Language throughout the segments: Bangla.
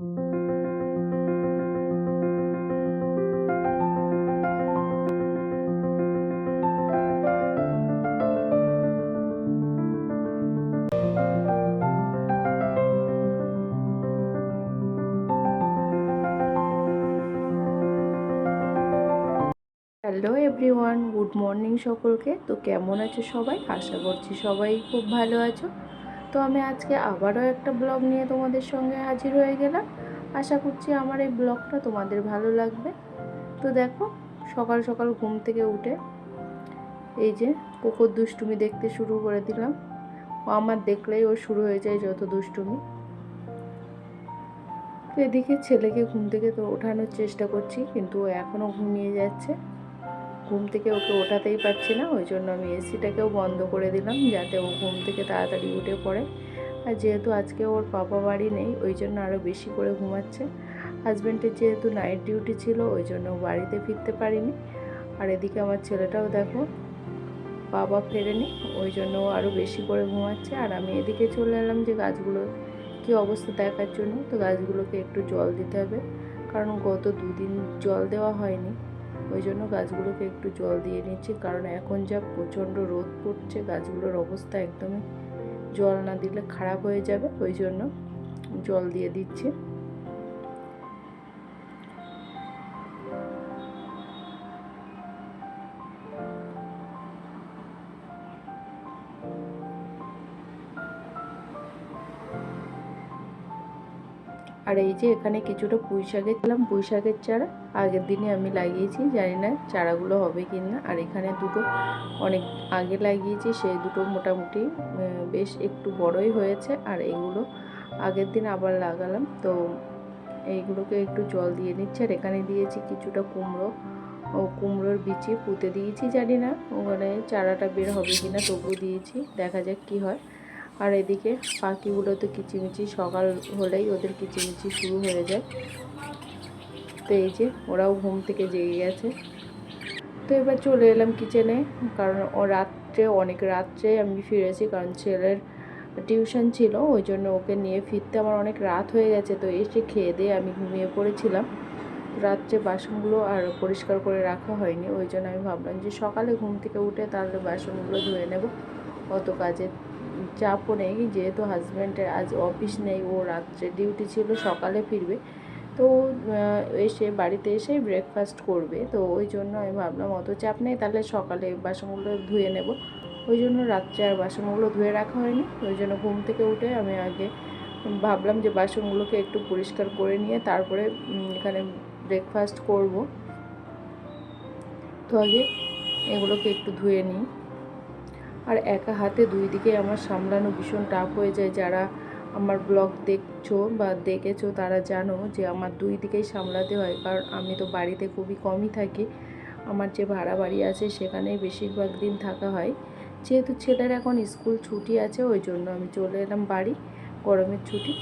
হ্যালো এভরিওয়ান গুড মর্নিং সকলকে। তো কেমন আছো সবাই? আশা করছি সবাই খুব ভালো আছো। তো আমি আজকে আবারও একটা ব্লগ নিয়ে তোমাদের সঙ্গে হাজির হয়ে গেলাম। আশা করছি আমার এই ব্লগটা তোমাদের ভালো লাগবে। তো দেখো, সকাল সকাল ঘুম থেকে উঠে এই যে পোকোর দুষ্টুমি দেখতে শুরু করে দিলাম। ও আমার দেখলেই ও শুরু হয়ে যায় যত দুষ্টুমি। তো এদিকে ছেলেকে ঘুম থেকে তো ওঠানোর চেষ্টা করছি, কিন্তু ও এখনও ঘুমিয়ে যাচ্ছে। ঘুম থেকে ওকে ওঠাতেই পারছি না ওই জন্য আমি এসিটাকেও বন্ধ করে দিলাম যাতে ও ঘুম থেকে তাড়াতাড়ি উঠে পড়ে। আর যেহেতু আজকে ওর পাপা বাড়ি নেই ওই জন্য আরও বেশি করে ঘুমাচ্ছে। হাজব্যান্ডের যেহেতু নাইট ডিউটি ছিল ওই জন্য বাড়িতে ফিরতে পারিনি। আর এদিকে আমার ছেলেটাও দেখো, বাবা ফেরেনি ওই জন্য আরও বেশি করে ঘুমাচ্ছে। আর আমি এদিকে চলে এলাম যে গাছগুলোর কী অবস্থা দেখার জন্য, তো গাছগুলোকে একটু জল দিতে হবে। কারণ গত দুদিন জল দেওয়া হয়নি। ওই জন্য গাছগুলোকে একটু জল দিয়ে নিচ্ছি, কারণ এখন যা প্রচণ্ড রোদ পড়ছে, গাছগুলোর অবস্থা একদমই জল না দিলে খারাপ হয়ে যাবে, ওই জন্য জল দিয়ে দিচ্ছি। আর এই যে এখানে কিছুটা পুঁই শাকের দিলাম পুঁই শাকের চারা আগের দিনে আমি লাগিয়েছি, জানি না চারাগুলো হবে কি না আর এখানে দুটো অনেক আগে লাগিয়েছি, সেই দুটো মোটামুটি বেশ একটু বড়ই হয়েছে। আর এগুলো আগের দিন আবার লাগালাম। তো এইগুলোকে একটু জল দিয়ে নিচ্ছি। আর এখানে দিয়েছি কিছুটা কুমড়ো ও কুমড়োর বিচি পুঁতে দিয়েছি, জানি না। ওখানে চারাটা বের হবে কি না তবু দিয়েছি। দেখা যাক কি হয়। আর এদিকে পাখিগুলো তো কিচিমিচি, সকাল হলেই ওদের কিচিমিচি শুরু হয়ে যায়। তো এই যে ওরাও ঘুম থেকে জেগে গেছে। তো এবার চলে এলাম কিচেনে, কারণ ও রাত্রে, অনেক রাত্রে আমি ফিরেছি, কারণ ছেলের টিউশন ছিল, ওই জন্য ওকে নিয়ে ফিরতে আমার অনেক রাত হয়ে গেছে। তো এসে খেয়ে দিয়ে আমি ঘুমিয়ে পড়েছিলাম। রাত্রে বাসনগুলো আর পরিষ্কার করে রাখা হয়নি, ওই জন্য আমি ভাবলাম যে সকালে ঘুম থেকে উঠে তাহলে বাসনগুলো ধুয়ে নেব, অত কাজের চাপও নেই, যেহেতু হাজব্যান্ডের আজ অফিস নেই, ও রাত্রে ডিউটি ছিল, সকালে ফিরবে। তো এসে বাড়িতে এসে ব্রেকফাস্ট করবে। তো ওই জন্য আমি ভাবলাম, অত চাপ নেই, তাহলে সকালে বাসনগুলো ধুয়ে নেব। ওই জন্য রাত্রে আর বাসনগুলো ধুয়ে রাখা হয়নি। ওই জন্য ঘুম থেকে উঠে আমি আগে ভাবলাম যে বাসনগুলোকে একটু পরিষ্কার করে নিয়ে তারপরে এখানে ব্রেকফাস্ট করব। তো আগে এগুলোকে একটু ধুয়ে নিই। আর একা হাতে দুই দিকে আমার সামলানো ভীষণ টাফ হয়ে যায়। যারা আমার ব্লগ দেখছ বা দেখেছ তারা জানো যে আমার দুই দিকেই সামলাতে হয়। কারণ আমি তো বাড়িতে খুবই কমই থাকি। আমার যে ভাড়া বাড়ি আছে সেখানেই বেশিরভাগ দিন থাকা হয়। যেহেতু ছেলের এখন স্কুল ছুটি আছে, ওই জন্য আমি চলে এলাম বাড়ি, গরমের ছুটি।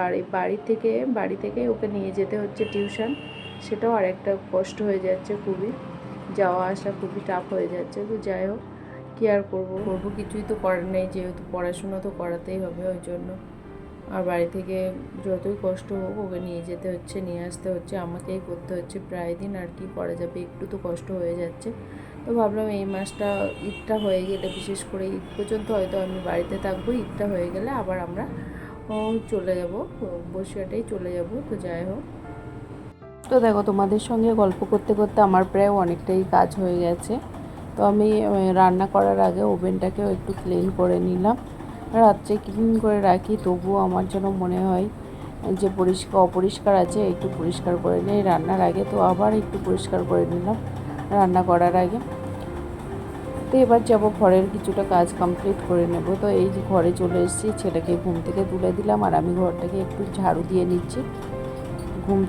আর এই বাড়ি থেকে বাড়ি থেকে ওকে নিয়ে যেতে হচ্ছে টিউশন সেটাও আরেকটা কষ্ট হয়ে যাচ্ছে খুবই। যাওয়া আসা খুবই টাফ হয়ে যাচ্ছে। তো যাই হোক কী আর করব? করব কিছুই তো করার নেই, যেহেতু পড়াশোনা তো করাতেই হবে ওই জন্য। আর বাড়ি থেকে যতই কষ্ট হোক, ওকে নিয়ে যেতে হচ্ছে, নিয়ে আসতে হচ্ছে, আমাকেই করতে হচ্ছে প্রায় দিন, আর কি করা যাবে? একটু তো কষ্ট হয়ে যাচ্ছে। তো ভাবলাম এই মাসটা ঈদটা হয়ে গেলে, বিশেষ করে ঈদ পর্যন্ত হয়তো আমি বাড়িতে থাকব, ঈদটা হয়ে গেলে আবার আমরা চলে যাব বসিয়াটাই চলে যাব, তো যাই হোক। তো দেখো, তোমাদের সঙ্গে গল্প করতে করতে আমার প্রায় অনেকটাই কাজ হয়ে গেছে। তো আমি রান্না করার আগে ওভেনটাকেও একটু ক্লিন করে নিলাম। রাত্রে ক্লিন করে রাখি, তবুও আমার যেন মনে হয় যে পরিষ্কার, অপরিষ্কার আছে, একটু পরিষ্কার করে নিই। রান্নার আগে তো আবার একটু পরিষ্কার করে নিলাম রান্না করার আগে। তো এবার যাব ঘরের কিছুটা কাজ কমপ্লিট করে নেব। তো এই যে ঘরে চলে এসেছি, ছেলেকে ঘুম থেকে তুলে দিলাম আর আমি ঘরটাকে একটু ঝাড়ু দিয়ে নিচ্ছি। ঘুম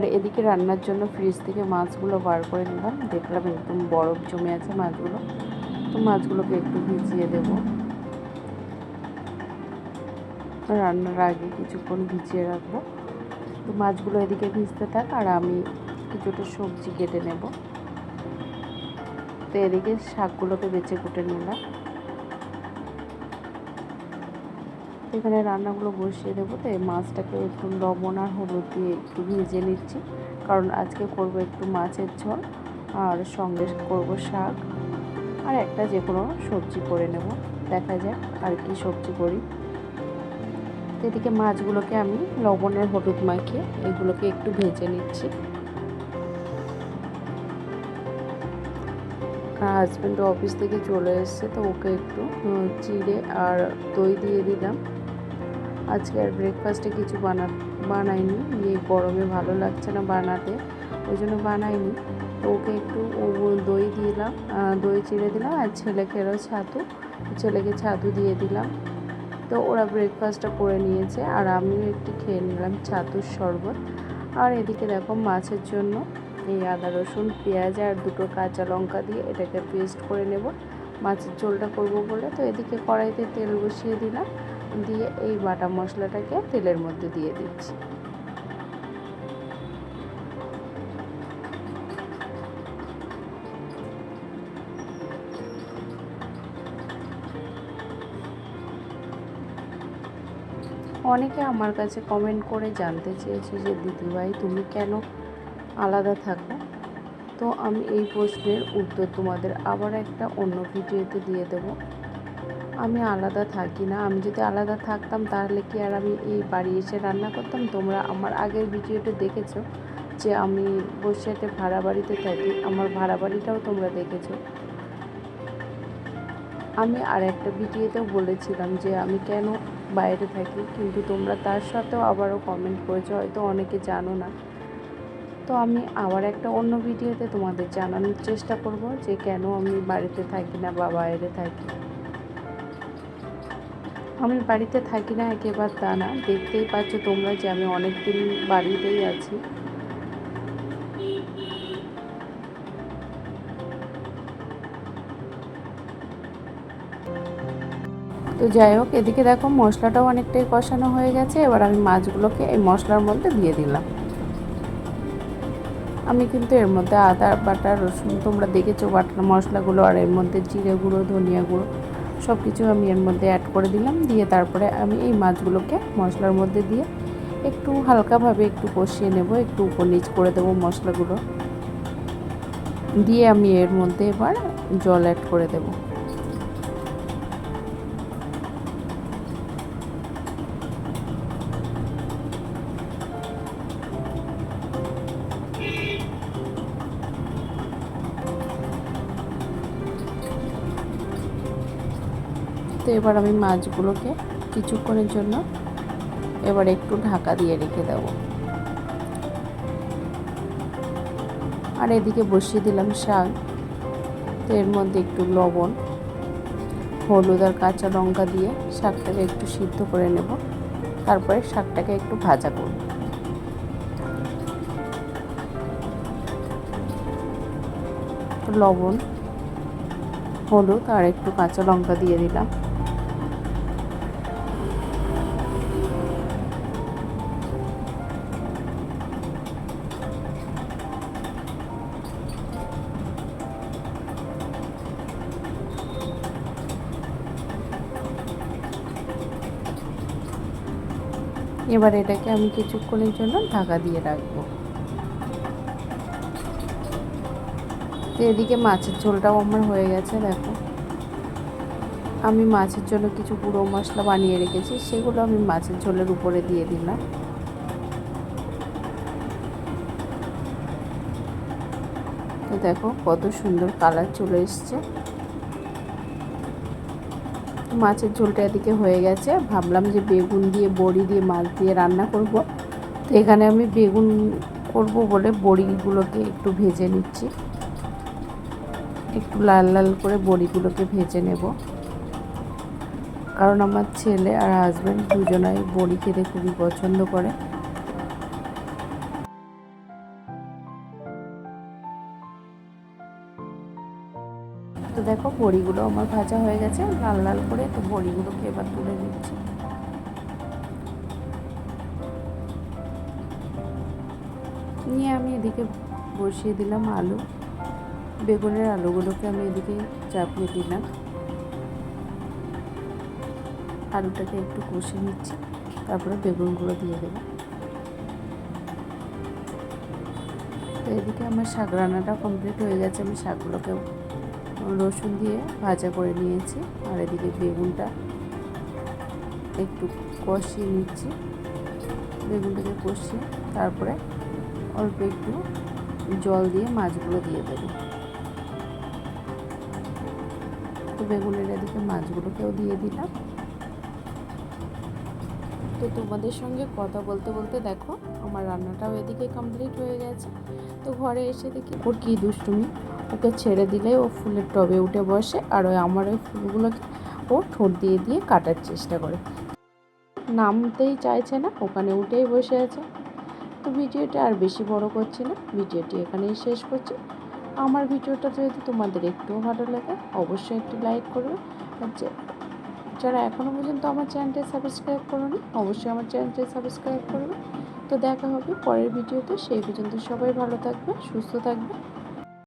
আর এদিকে রান্নার জন্য ফ্রিজ থেকে মাছগুলো বার করে নিলাম। দেখলাম একদম বরফ জমে আছে মাছগুলো। তো মাছগুলোকে একটু ভিজিয়ে দেব। রান্নার আগে কিছুক্ষণ ভিজিয়ে রাখব। তো মাছগুলো এদিকে ভিজতে থাক আর আমি কিছুটা সবজি কেটে নেব। তো এদিকে শাকগুলোকে বেছে কুটে নিলাম তো এখানে রান্নাগুলো বসিয়ে দেবো তো এই মাছটাকে একটু লবণ আর হলুদ দিয়ে একটু ভেজে নিচ্ছি। কারণ আজকে করব একটু মাছের ঝোল, আর সঙ্গে করব শাক, আর একটা যে কোনো সবজি করে নেব। দেখা যাক আর কি সবজি করি। এদিকে মাছগুলোকে আমি লবণের হলুদ মাখিয়ে এগুলোকে একটু ভেজে নিচ্ছি। হাজব্যান্ড অফিস থেকে চলে এসছে, তো ওকে একটু চিড়ে আর দই দিয়ে দিলাম। আজকে আর ব্রেকফাস্টে কিছু বানা, বানাইনি। এই গরমে ভালো লাগছে না বানাতে, ওই জন্য বানাইনি। তো ওকে একটু দই দিলাম দই চিড়ে দিলাম আর ছেলেকেরও ছাতু, ছেলেকে ছাতু দিয়ে দিলাম। তো ওরা ব্রেকফাস্টটা করে নিয়েছে আর আমিও একটু খেয়ে নিলাম ছাতুর শরবত। আর এদিকে দেখো মাছের জন্য এই আদা, রসুন, পেঁয়াজ আর দুটো কাঁচা লঙ্কা দিয়ে এটাকে পেস্ট করে নেব। মাছের ঝোলটা করব বলে তো এদিকে কড়াইতে তেল বসিয়ে দিলাম। দিয়ে এই বাটা মশলাটাকে তেলের মধ্যে দিয়ে দিচ্ছি। অনেকে আমার কাছে কমেন্ট করে জানতে চেয়েছে যে দিদিভাই তুমি কেন আলাদা থাকো? তো আমি এই প্রশ্নের উত্তর তোমাদের আবার একটা অন্য ভিডিওতে দিয়ে দেব। আমি আলাদা থাকি না। আমি যদি আলাদা থাকতাম, তাহলে কি আর আমি এই বাড়ি এসে রান্না করতাম? তোমরা আমার আগের ভিডিওটা দেখেছ যে আমি বসিরহাটে ভাড়া বাড়িতে থাকি। আমার ভাড়া বাড়িটাও তোমরা দেখেছ। আমি আর একটা ভিডিওতেও বলেছিলাম যে আমি কেন বাইরে থাকি, কিন্তু তোমরা তার সাথেও আবারও কমেন্ট করেছ, হয়তো অনেকে জানো না। তো আমি আবার একটা অন্য ভিডিওতে তোমাদের জানানোর চেষ্টা করব যে কেন আমি বাড়িতে থাকি না বা বাইরে থাকি। আমি বাড়িতে থাকি না একেবারে তা না। দেখতেই পাচ্ছ তোমরা যে আমি অনেক দিন বাড়িতেই আছি। তো যাই হোক, এদিকে দেখো মশলাটাও অনেকটাই কষানো হয়ে গেছে। এবার আমি মাছগুলোকে এই মশলার মধ্যে দিয়ে দিলাম। আমি কিন্তু এর মধ্যে আদা, বাটা, রসুন, তোমরা দেখেছ বাটা মশলাগুলো, আর এর মধ্যে জিরে গুঁড়ো, ধনিয়া গুঁড়ো। সব কিছু আমি এর মধ্যে অ্যাড করে দিলাম। দিয়ে তারপরে আমি এই মাছগুলোকে মশলার মধ্যে দিয়ে একটু হালকাভাবে একটু কষিয়ে নেব, একটু উপর নিচ করে দেবো মশলাগুলো। দিয়ে আমি এর মধ্যে এবার জল অ্যাড করে দেবো। তো এবার আমি মাছগুলোকে কিছুক্ষণের জন্য এবার একটু ঢাকা দিয়ে রেখে দেব। আর এদিকে বসিয়ে দিলাম শাক। তো এর মধ্যে একটু লবণ, হলুদ আর কাঁচা লঙ্কা দিয়ে শাকটাকে একটু সিদ্ধ করে নেব। তারপরে শাকটাকে একটু ভাজা করব। লবণ, হলুদ আর একটু কাঁচা লঙ্কা দিয়ে দিলাম। এবার এটাকে আমি কিছুক্ষণের জন্য ঢাকা দিয়ে রাখব। তো এদিকে মাছের ঝোলটাও আমার হয়ে গেছে, দেখো। আমি মাছের জন্য কিছু গুঁড়ো মশলা বানিয়ে রেখেছি, সেগুলো আমি মাছের ঝোলের উপরে দিয়ে দিলাম। তো দেখো কত সুন্দর কালার চলে এসছে। মাছের ঝোলটা এদিকে হয়ে গেছে। ভাবলাম যে বেগুন দিয়ে, বড়ি দিয়ে, মাছ দিয়ে রান্না করব। তো এখানে আমি বেগুন করব বলে বড়িগুলোকে একটু ভেজে নিচ্ছি। একটু লাল লাল করে বড়িগুলোকে ভেজে নেব। কারণ আমার ছেলে আর হাজব্যান্ড দুজনাই বড়ি খেতে খুবই পছন্দ করে। বড়িগুলো আমার ভাজা হয়ে গেছে লাল লাল করে তো বড়িগুলোকে এবার তুলে দিচ্ছি নিয়ে আমি এদিকে বসিয়ে দিলাম আলু। বেগুনের আলুগুলোকে আমি এদিকে চাপিয়ে দিলাম। আলুটাকে একটু কষে নিচ্ছি, তারপরে বেগুনগুলো দিয়ে দেবো। তো এদিকে আমার শাক রান্নাটা কমপ্লিট হয়ে গেছে, আমি শাকগুলোকে রসুন দিয়ে ভাজা করে নিয়েছি। আর এদিকে বেগুনটা একটু কষিয়ে নিচ্ছি। বেগুনটাকে কষিয়ে তারপরে অল্প একটু জল দিয়ে মাছগুলো দিয়ে দেবো। তো বেগুনের এদিকে মাছগুলোকেও দিয়ে দিলাম। তো তোমাদের সঙ্গে কথা বলতে বলতে দেখো, আমার রান্নাটাও এদিকে কমপ্লিট হয়ে গেছে। তো ঘরে এসে দেখি ওর কী দুষ্টুমি? ওকে ছেড়ে দিলে ও ফুলের টবে উঠে বসে আর ওই আমার ওই ফুলগুলোকে ও ঠোঁট দিয়ে দিয়ে কাটার চেষ্টা করে। নামতেই চাইছে না, ওখানে উঠেই বসে আছে। তো ভিডিওটা আর বেশি বড় করছি না, ভিডিওটি এখানেই শেষ করছি। আমার ভিডিওটা যদি তোমাদের একটুও ভালো লাগে, অবশ্যই একটু লাইক করবে। আর যারা এখনও পর্যন্ত আমার চ্যানেলটি সাবস্ক্রাইব করোনি, অবশ্যই আমার চ্যানেলটি সাবস্ক্রাইব করবে। তো দেখা হবে পরের ভিডিওতে, সেই পর্যন্ত সবাই ভালো থাকবে, সুস্থ থাকবে।